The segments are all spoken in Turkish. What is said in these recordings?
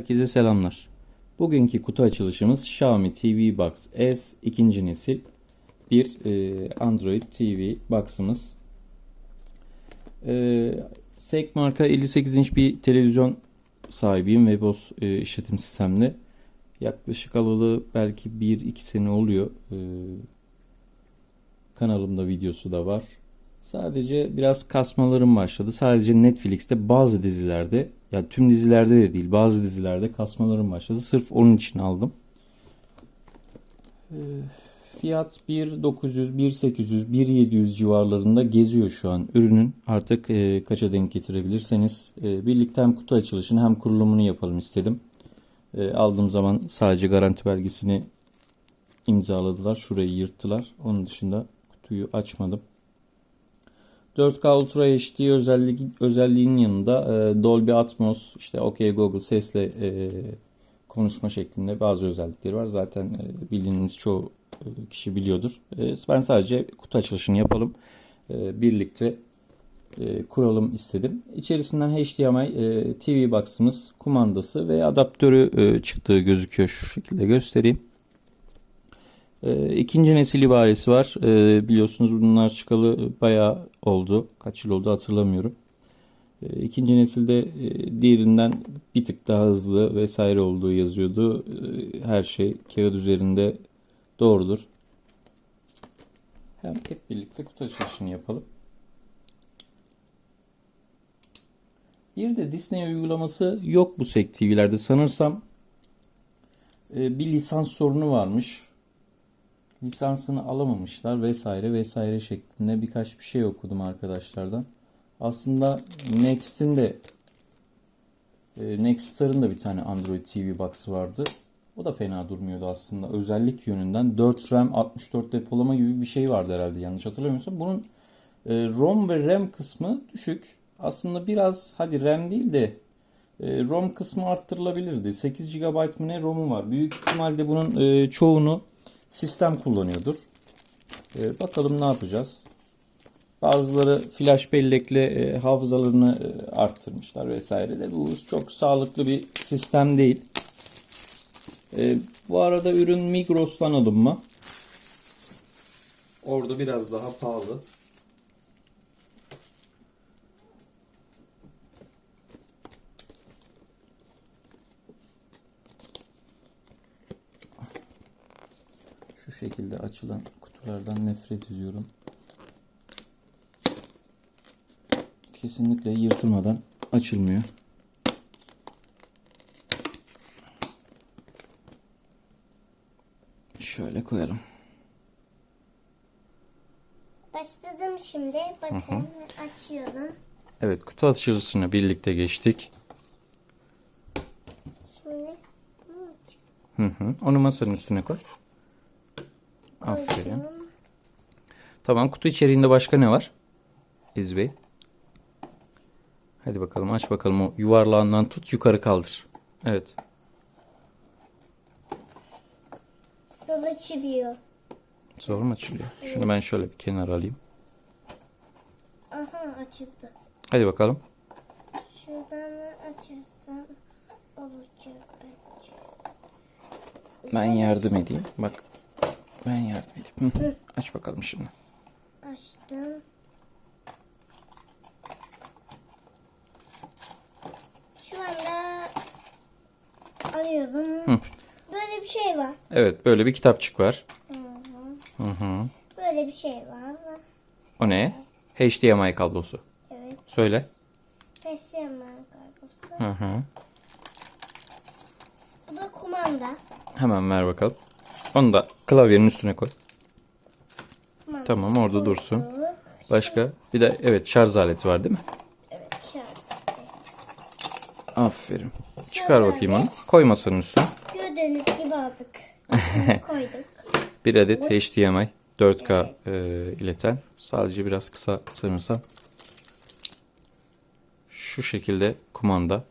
Herkese selamlar. Bugünkü kutu açılışımız Xiaomi TV Box S ikinci nesil bir e, Android TV box'ımız. E, SEC marka 58 inç bir televizyon sahibiyim Webos e, işletim sistemli. Yaklaşık alalı belki 1-2 sene oluyor. E, kanalımda videosu da var. Sadece biraz kasmalarım başladı. Sadece Netflix'te bazı dizilerde ya tüm dizilerde de değil bazı dizilerde kasmalarım başladı. Sırf onun için aldım. Ee, Fiyat 1900, 1800, 1700 civarlarında geziyor şu an ürünün. Artık e, kaça denk getirebilirseniz. E, birlikte hem kutu açılışını hem kurulumunu yapalım istedim. E, aldığım zaman sadece garanti belgesini imzaladılar. Şurayı yırttılar. Onun dışında kutuyu açmadım. 4K Ultra HD özellik, özelliğinin yanında e, Dolby Atmos, işte OK Google sesle e, konuşma şeklinde bazı özellikleri var. Zaten e, bildiğiniz çoğu e, kişi biliyordur. E, ben sadece kutu açılışını yapalım. E, birlikte e, kuralım istedim. İçerisinden HDMI e, TV Box'ımız, kumandası ve adaptörü e, çıktığı gözüküyor. Şu şekilde göstereyim. E, ikinci nesil ibaresi var. E, biliyorsunuz bunlar çıkalı bayağı oldu. Kaç yıl oldu hatırlamıyorum. E, ikinci nesilde e, diğerinden bir tık daha hızlı vesaire olduğu yazıyordu. E, her şey kağıt üzerinde doğrudur. Hem hep birlikte kutu açılışını yapalım. Bir de Disney uygulaması yok bu SEC TV'lerde. Sanırsam e, bir lisans sorunu varmış lisansını alamamışlar vesaire vesaire şeklinde birkaç bir şey okudum arkadaşlardan. Aslında Next'in de e, Nextstar'ın da bir tane Android TV Box'ı vardı. O da fena durmuyordu aslında. Özellik yönünden 4 RAM 64 depolama gibi bir şey vardı herhalde yanlış hatırlamıyorsam. Bunun e, ROM ve RAM kısmı düşük. Aslında biraz hadi RAM değil de e, ROM kısmı arttırılabilirdi. 8 GB mı ne ROM'u var. Büyük ihtimalle bunun çoğunu sistem kullanıyordur. Ee, bakalım ne yapacağız. Bazıları flash bellekle e, hafızalarını e, arttırmışlar vesaire de bu çok sağlıklı bir sistem değil. E, bu arada ürün Migros'tan alınma. Orada biraz daha pahalı. Şu şekilde açılan kutulardan nefret ediyorum. Kesinlikle yırtılmadan açılmıyor. Şöyle koyalım. Başladım şimdi. Bakın açıyorum. Evet kutu açılışına birlikte geçtik. Şimdi bunu Hı hı. Onu masanın üstüne koy. Aferin. Tamam kutu içeriğinde başka ne var? İz Bey. Hadi bakalım aç bakalım o yuvarlağından tut yukarı kaldır. Evet. Yol açılıyor. Zor mu açılıyor? Şunu ben şöyle bir kenara alayım. Aha açıldı. Hadi bakalım. Şuradan açarsam olacak bence. Ben yardım edeyim. Bak. Ben yardım edeyim. Hı. Aç bakalım şimdi. Açtım. Şu anda arıyorum. Böyle bir şey var. Evet böyle bir kitapçık var. Hı hı. Hı hı. Böyle bir şey var. O ne? HDMI kablosu. Evet. Söyle. HDMI kargosu. Hı hı. Bu da kumanda. Hemen ver bakalım. Onu da klavyenin üstüne koy. Tamam orada dursun. Başka? Bir de evet şarj aleti var değil mi? Evet şarj. Aferin. Çıkar bakayım onu. Koy masanın üstüne. Gördüğünüz gibi aldık. Koyduk. Bir adet HDMI 4K e, ileten. Sadece biraz kısa sanırsam. Şu şekilde kumanda.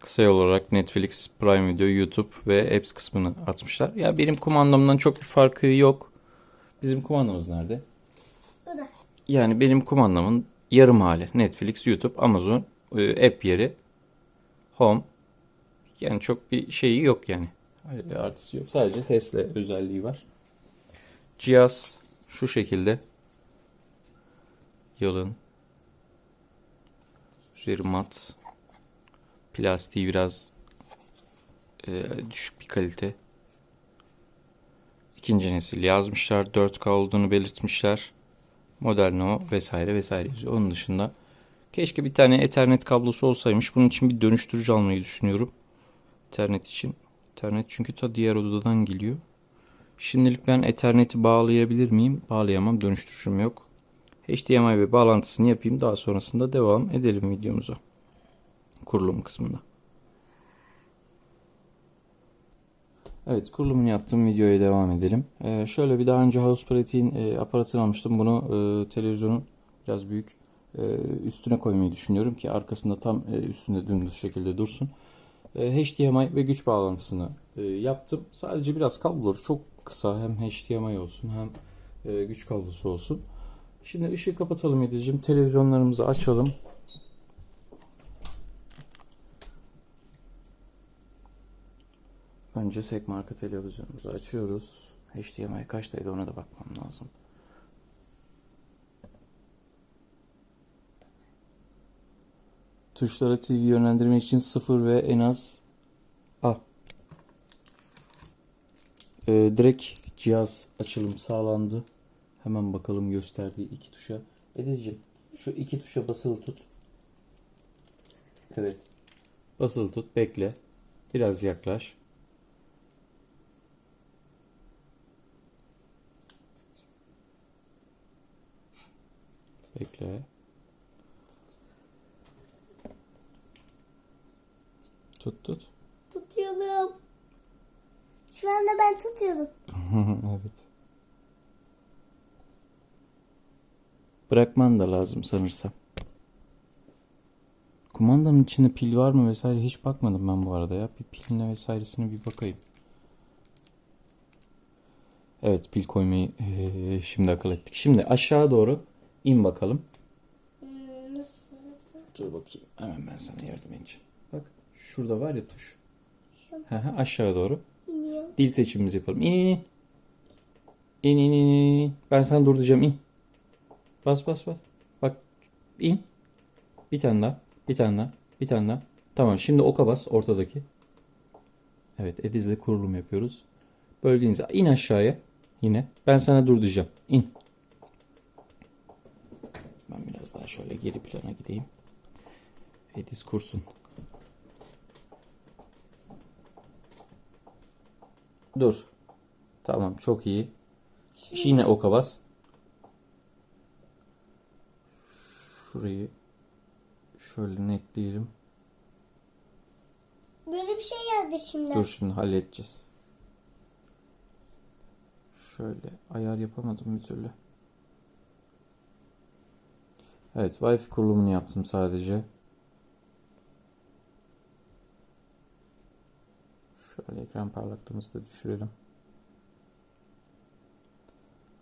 Kısa yol olarak Netflix, Prime Video, YouTube ve Apps kısmını atmışlar. Ya benim kumandamdan çok bir farkı yok. Bizim kumandamız nerede? Bu da. Yani benim kumandamın yarım hali. Netflix, YouTube, Amazon, e, app yeri, Home. Yani çok bir şeyi yok yani. Öyle bir artısı yok. Sadece sesle özelliği var. Cihaz şu şekilde. Yalın. Üzeri mat. Plastiği biraz e, düşük bir kalite. İkinci nesil yazmışlar. 4K olduğunu belirtmişler. Model no vesaire vesaire yazıyor. Onun dışında keşke bir tane Ethernet kablosu olsaymış. Bunun için bir dönüştürücü almayı düşünüyorum. Ethernet için. Ethernet çünkü ta diğer odadan geliyor. Şimdilik ben Ethernet'i bağlayabilir miyim? Bağlayamam. Dönüştürücüm yok. HDMI ve bağlantısını yapayım. Daha sonrasında devam edelim videomuza. Kurulum kısmında. Evet kurulumunu yaptığım videoya devam edelim. Ee, şöyle bir daha önce House Pratik'in e, aparatını almıştım. Bunu e, televizyonun biraz büyük e, üstüne koymayı düşünüyorum ki arkasında tam e, üstünde dümdüz şekilde dursun. E, HDMI ve güç bağlantısını e, yaptım. Sadece biraz kabloları çok kısa hem HDMI olsun hem e, güç kablosu olsun. Şimdi ışığı kapatalım Ediciğim. Televizyonlarımızı açalım. Önce SEK marka televizyonumuzu açıyoruz. HDMI kaçtaydı ona da bakmam lazım. Tuşlara TV yönlendirmek için 0 ve en az A. Ee, direkt cihaz açılım sağlandı. Hemen bakalım gösterdiği iki tuşa. Ediciğim şu iki tuşa basılı tut. Evet. Basılı tut. Bekle. Biraz yaklaş. Bekle. Tut tut. Tutuyorum. Şu anda ben tutuyorum. evet. Bırakman da lazım sanırsam. Kumandanın içinde pil var mı vesaire hiç bakmadım ben bu arada ya. Bir piline vesairesine bir bakayım. Evet pil koymayı eee, şimdi akıl ettik. Şimdi aşağı doğru in bakalım. Hmm, nasıl? Dur bakayım. Hemen ben sana yardım edeceğim. Bak şurada var ya tuş. Şu. Aşağı doğru. İniyor. Dil seçimimizi yapalım. İn in in. İn in in in. in. Ben sana dur diyeceğim in. Bas bas bas. Bak in. Bir tane daha. Bir tane daha. Bir tane daha. Tamam şimdi oka bas ortadaki. Evet Ediz'le kurulum yapıyoruz. Bölgenize in aşağıya. Yine. Ben sana dur diyeceğim. İn. Biraz daha şöyle geri plana gideyim. Ediz kursun. Dur. Tamam çok iyi. Yine oka bas. Şurayı şöyle netleyelim. Böyle bir şey geldi şimdi. Dur şimdi halledeceğiz. Şöyle ayar yapamadım bir türlü. Evet Wi-Fi kurulumunu yaptım sadece. Şöyle ekran parlaklığımızı da düşürelim.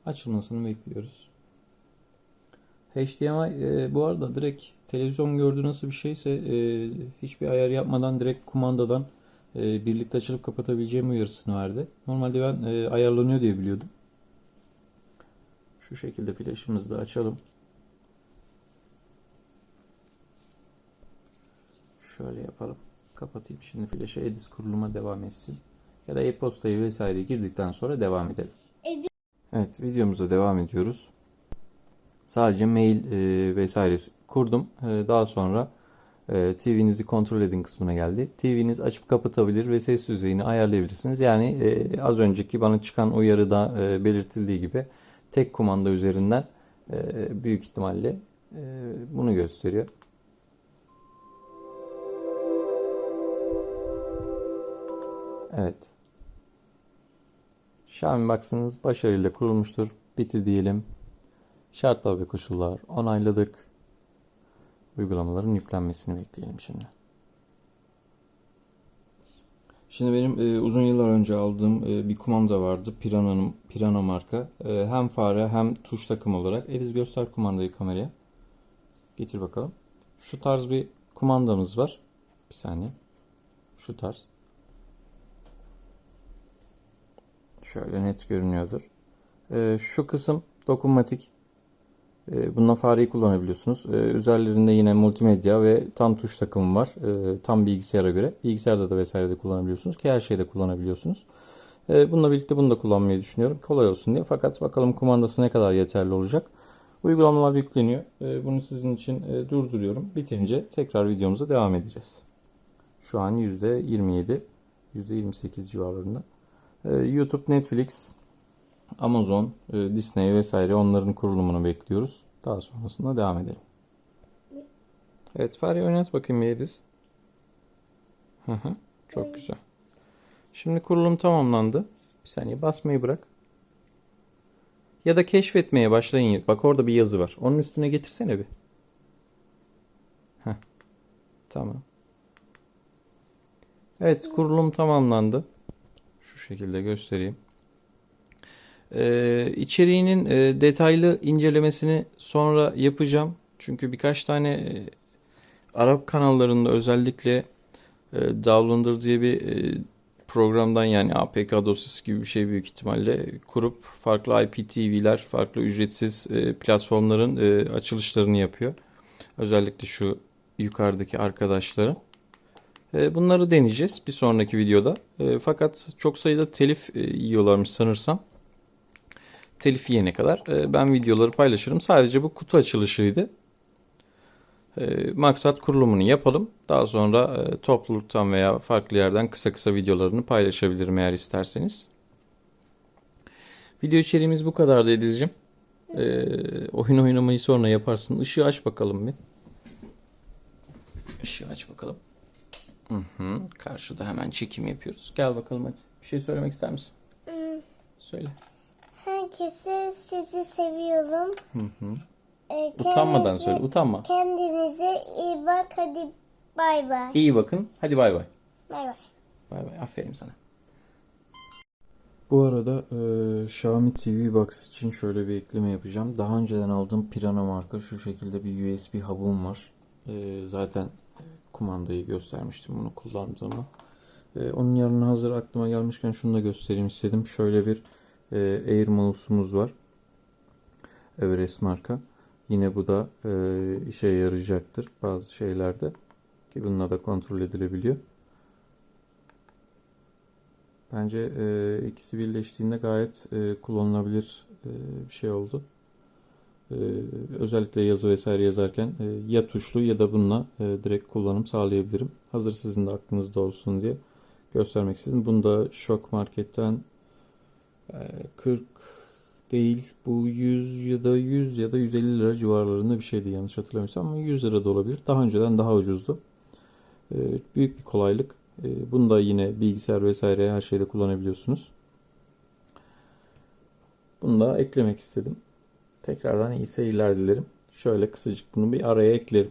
Açılmasını bekliyoruz. HDMI e, bu arada direkt televizyon gördüğü nasıl bir şeyse e, hiçbir ayar yapmadan direkt kumandadan e, birlikte açılıp kapatabileceğim uyarısını verdi. Normalde ben e, ayarlanıyor diye biliyordum. Şu şekilde flaşımızı da açalım. Şöyle yapalım. Kapatayım şimdi flaşı Edis kuruluma devam etsin. Ya da e-postayı vesaire girdikten sonra devam edelim. Evet videomuza devam ediyoruz. Sadece mail e, vesairesi kurdum. E, daha sonra e, TV'nizi kontrol edin kısmına geldi. TV'niz açıp kapatabilir ve ses düzeyini ayarlayabilirsiniz. Yani e, az önceki bana çıkan uyarıda e, belirtildiği gibi tek kumanda üzerinden e, büyük ihtimalle e, bunu gösteriyor. Evet. Xiaomi Box'ınız başarıyla kurulmuştur. Bitti diyelim. Şartlar ve koşullar onayladık. Uygulamaların yüklenmesini bekleyelim şimdi. Şimdi benim e, uzun yıllar önce aldığım e, bir kumanda vardı. Piranha'nın Pirana marka. E, hem fare hem tuş takım olarak. Ediz göster kumandayı kameraya. Getir bakalım. Şu tarz bir kumandamız var. Bir saniye. Şu tarz. Şöyle net görünüyordur. Ee, şu kısım dokunmatik. Ee, bununla fareyi kullanabiliyorsunuz. Ee, üzerlerinde yine multimedya ve tam tuş takımı var. Tam bilgisayara göre. Bilgisayarda da vesairede kullanabiliyorsunuz ki her şeyde kullanabiliyorsunuz. Bununla birlikte bunu da kullanmayı düşünüyorum. Kolay olsun diye. Fakat bakalım kumandası ne kadar yeterli olacak. Uygulamalar yükleniyor. Bunu sizin için e, durduruyorum. Bitince tekrar videomuza devam edeceğiz. Şu an %27, %28 civarlarında. Ee, YouTube, Netflix, Amazon, e, Disney vesaire onların kurulumunu bekliyoruz. Daha sonrasında devam edelim. Evet fare oynat bakayım Yediz. Hı hı, çok güzel. Şimdi kurulum tamamlandı. Bir saniye basmayı bırak. Ya da keşfetmeye başlayın. Bak orada bir yazı var. Onun üstüne getirsene bir. Heh. Tamam. Evet kurulum tamamlandı. Şu şekilde göstereyim. Ee, içeriğinin e, detaylı incelemesini sonra yapacağım. Çünkü birkaç tane e, Arap kanallarında özellikle e, Downloader diye bir e, programdan yani APK dosyası gibi bir şey büyük ihtimalle kurup farklı IPTV'ler, farklı ücretsiz e, platformların e, açılışlarını yapıyor. Özellikle şu yukarıdaki arkadaşların. E, bunları deneyeceğiz bir sonraki videoda. E, fakat çok sayıda telif e, yiyorlarmış sanırsam. Telif yiyene kadar ben videoları paylaşırım. Sadece bu kutu açılışıydı. Maksat kurulumunu yapalım. Daha sonra topluluktan veya farklı yerden kısa kısa videolarını paylaşabilirim eğer isterseniz. Video içeriğimiz bu kadardı Ediz'cim. E, oyun oynamayı sonra yaparsın. Işığı aç bakalım bir. Işığı aç bakalım. Hı hı. Karşıda hemen çekim yapıyoruz. Gel bakalım hadi. Bir şey söylemek ister misin? Hmm, Söyle. Herkese sizi seviyorum. Hı hı. Ee, Utanmadan söyle. Utanma. Kendinize iyi bak. Hadi bay bay. İyi bakın. Hadi bay bay. Bay bay. Bay bay. Aferin sana. Bu arada e, Xiaomi TV Box için şöyle bir ekleme yapacağım. Daha önceden aldığım Pirana marka şu şekilde bir USB hub'um var. E, zaten kumandayı göstermiştim bunu kullandığımı. E, onun yanına hazır aklıma gelmişken şunu da göstereyim istedim. Şöyle bir e, Air mouse'umuz var. Everest marka. Yine bu da e, işe yarayacaktır bazı şeylerde. Ki bununla da kontrol edilebiliyor. Bence e, ikisi birleştiğinde gayet e, kullanılabilir e, bir şey oldu. E, özellikle yazı vesaire yazarken e, ya tuşlu ya da bununla e, direkt kullanım sağlayabilirim. Hazır sizin de aklınızda olsun diye göstermek istedim. Bunu da Şok Market'ten e, 40 değil bu 100 ya da 100 ya da 150 lira civarlarında bir şeydi yanlış hatırlamıyorsam ama 100 lira da olabilir. Daha önceden daha ucuzdu. E, büyük bir kolaylık. E, Bunu da yine bilgisayar vesaire her şeyde kullanabiliyorsunuz. Bunu da eklemek istedim. Tekrardan iyi seyirler dilerim. Şöyle kısacık bunu bir araya eklerim.